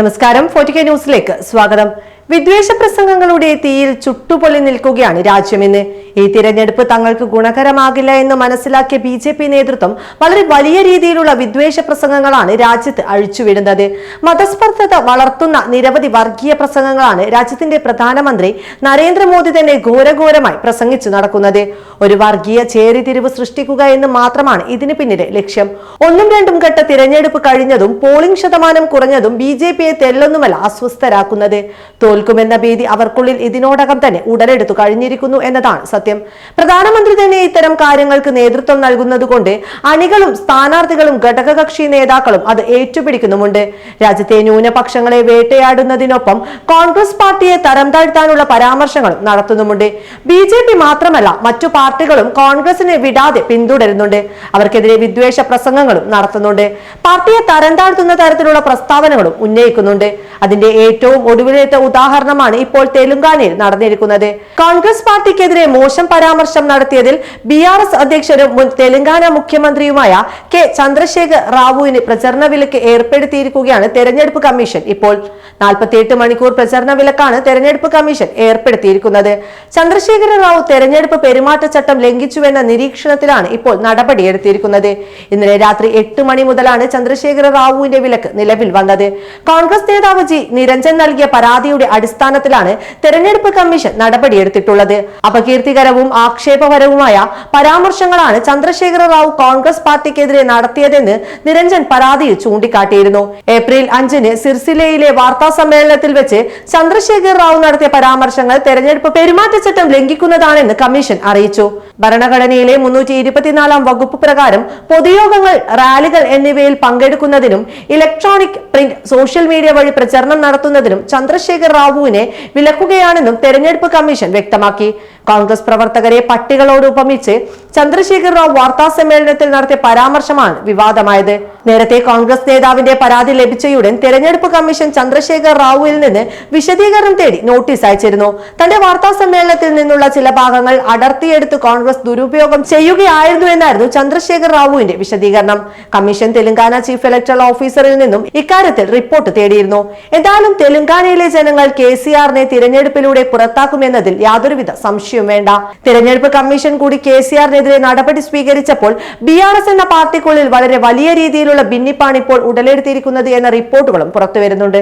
നമസ്കാരം. Forty K ന്യൂസിലേക്ക് സ്വാഗതം. വിദ്വേഷ പ്രസംഗങ്ങളുടെ തീയിൽ ചുട്ടുപൊള്ളി നിൽക്കുകയാണ് രാജ്യമെന്ന് ഈ തിരഞ്ഞെടുപ്പ് തങ്ങൾക്ക് ഗുണകരമാകില്ല എന്ന് മനസ്സിലാക്കിയ ബി ജെ പി നേതൃത്വം വളരെ വലിയ രീതിയിലുള്ള വിദ്വേഷ പ്രസംഗങ്ങളാണ് രാജ്യത്ത് അഴിച്ചുവിടുന്നത്. മതസ്പർദ്ധത വളർത്തുന്ന നിരവധി വർഗീയ പ്രസംഗങ്ങളാണ് രാജ്യത്തിന്റെ പ്രധാനമന്ത്രി നരേന്ദ്രമോദി തന്നെ ഘോരഘോരമായി പ്രസംഗിച്ചു നടക്കുന്നത്. ഒരു വർഗീയ ചേരിതിരിവ് സൃഷ്ടിക്കുക എന്ന് മാത്രമാണ് ഇതിന് പിന്നിലെ ലക്ഷ്യം. ഒന്നും രണ്ടും ഘട്ട തിരഞ്ഞെടുപ്പ് കഴിഞ്ഞതും പോളിംഗ് ശതമാനം കുറഞ്ഞതും ബി ജെ പിയെ തെല്ലൊന്നുമല്ല അസ്വസ്ഥരാക്കുന്നത്. തോൽക്കുമെന്ന ഭീതി അവർക്കുള്ളിൽ ഇതിനോടകം തന്നെ ഉടലെടുത്തു കഴിഞ്ഞിരിക്കുന്നു എന്നതാണ് സത്യം. പ്രധാനമന്ത്രി തന്നെ ഇത്തരം കാര്യങ്ങൾക്ക് നേതൃത്വം നൽകുന്നതുകൊണ്ട് അണികളും സ്ഥാനാർത്ഥികളും ഘടകകക്ഷി നേതാക്കളും അത് ഏറ്റുപിടിക്കുന്നുമുണ്ട്. രാജ്യത്തെ ന്യൂനപക്ഷങ്ങളെ വേട്ടയാടുന്നതിനൊപ്പം കോൺഗ്രസ് പാർട്ടിയെ തരം താഴ്ത്താനുള്ള പരാമർശങ്ങളും നടത്തുന്നുമുണ്ട്. ബി ജെ പി മാത്രമല്ല മറ്റു പാർട്ടികളും കോൺഗ്രസിനെ വിടാതെ പിന്തുടരുന്നുണ്ട്. അവർക്കെതിരെ വിദ്വേഷ പ്രസംഗങ്ങളും നടത്തുന്നുണ്ട്. പാർട്ടിയെ തരം താഴ്ത്തുന്ന തരത്തിലുള്ള പ്രസ്താവനകളും ഉന്നയിക്കുന്നുണ്ട്. അതിന്റെ ഏറ്റവും ഒടുവിലത്തെ ഉദാഹരണമാണ് ഇപ്പോൾ തെലുങ്കാനയിൽ നടന്നിരിക്കുന്നത്. കോൺഗ്രസ് പാർട്ടിക്കെതിരെ മോശം പരാമർശം നടത്തിയതിൽ ബി ആർ എസ് അധ്യക്ഷനും മുൻ തെലങ്കാന മുഖ്യമന്ത്രിയുമായ കെ ചന്ദ്രശേഖർ റാവുവിന് പ്രചരണ വിലക്ക് ഏർപ്പെടുത്തിയിരിക്കുകയാണ് തെരഞ്ഞെടുപ്പ് കമ്മീഷൻ. ഇപ്പോൾ നാൽപ്പത്തിയെട്ട് മണിക്കൂർ പ്രചരണ വിലക്കാണ് തെരഞ്ഞെടുപ്പ് കമ്മീഷൻ ഏർപ്പെടുത്തിയിരിക്കുന്നത്. ചന്ദ്രശേഖര റാവു തെരഞ്ഞെടുപ്പ് പെരുമാറ്റച്ചട്ടം ലംഘിച്ചുവെന്ന നിരീക്ഷണത്തിലാണ് ഇപ്പോൾ നടപടിയെടുത്തിരിക്കുന്നത്. ഇന്നലെ രാത്രി എട്ട് മണി മുതലാണ് ചന്ദ്രശേഖര റാവുവിന്റെ വിലക്ക് നിലവിൽ വന്നത്. കോൺഗ്രസ് നേതാവ് ജി നിരഞ്ജൻ നൽകിയ പരാതിയുടെ അടിസ്ഥാനത്തിലാണ് തെരഞ്ഞെടുപ്പ് കമ്മീഷൻ നടപടിയെടുത്തിട്ടുള്ളത്. അപകീർത്തികരവും ആക്ഷേപകരവുമായ പരാമർശങ്ങളാണ് ചന്ദ്രശേഖര റാവു കോൺഗ്രസ് പാർട്ടിക്കെതിരെ നടത്തിയതെന്ന് നിരഞ്ജൻ പരാതിയിൽ ചൂണ്ടിക്കാട്ടിയിരുന്നു. ഏപ്രിൽ അഞ്ചിന് സിർസിലയിലെ വാർത്താ സമ്മേളനത്തിൽ വെച്ച് ചന്ദ്രശേഖർ റാവു നടത്തിയ പരാമർശങ്ങൾ തെരഞ്ഞെടുപ്പ് പെരുമാറ്റച്ചട്ടം ലംഘിക്കുന്നതാണെന്ന് കമ്മീഷൻ അറിയിച്ചു. ഭരണഘടനയിലെ മുന്നൂറ്റി ഇരുപത്തിനാലാം വകുപ്പ് പ്രകാരം പൊതുയോഗങ്ങൾ റാലികൾ എന്നിവയിൽ പങ്കെടുക്കുന്നതിനും ഇലക്ട്രോണിക് പ്രിന്റ് സോഷ്യൽ മീഡിയ വഴി പ്രചരണം നടത്തുന്നതിനും ചന്ദ്രശേഖർ റാവുവിനെ വിലക്കുകയാണെന്നും തെരഞ്ഞെടുപ്പ് കമ്മീഷൻ വ്യക്തമാക്കി. കോൺഗ്രസ് പ്രവർത്തകരെ പട്ടികളോട് ഉപമിച്ച് ചന്ദ്രശേഖർ റാവു വാർത്താ സമ്മേളനത്തിൽ നടത്തിയ പരാമർശമാണ് വിവാദമായത്. നേരത്തെ കോൺഗ്രസ് നേതാവിന്റെ പരാതി ലഭിച്ചയുടൻ തെരഞ്ഞെടുപ്പ് കമ്മീഷൻ ചന്ദ്രശേഖർ റാവുവിൽ നിന്ന് വിശദീകരണം തേടി നോട്ടീസ് അയച്ചിരുന്നു. തന്റെ വാർത്താ സമ്മേളനത്തിൽ നിന്നുള്ള ചില ഭാഗങ്ങൾ അടർത്തിയെടുത്ത് കോൺഗ്രസ് ദുരുപയോഗം ചെയ്യുകയായിരുന്നു എന്നായിരുന്നു ചന്ദ്രശേഖർ റാവുവിന്റെ വിശദീകരണം. കമ്മീഷൻ തെലങ്കാന ചീഫ് ഇലക്ടറൽ ഓഫീസറിൽ നിന്നും ഇക്കാര്യത്തിൽ റിപ്പോർട്ട് തേടിയിരുന്നു. എന്തായാലും തെലങ്കാനയിലെ ജനങ്ങൾ കെ സി ആറിനെ തിരഞ്ഞെടുപ്പിലൂടെ പുറത്താക്കുമെന്നതിൽ യാതൊരുവിധ സംശയവും വേണ്ട. തിരഞ്ഞെടുപ്പ് കമ്മീഷൻ കൂടി കെ സി ആറിനെതിരെ നടപടി സ്വീകരിച്ചപ്പോൾ ബി ആർ എസ് എന്ന പാർട്ടിക്കുള്ളിൽ വളരെ വലിയ രീതിയിലുള്ള ഭിന്നിപ്പാണ് ഇപ്പോൾ ഉടലെടുത്തിരിക്കുന്നത് എന്ന റിപ്പോർട്ടുകളും പുറത്തുവരുന്നുണ്ട്.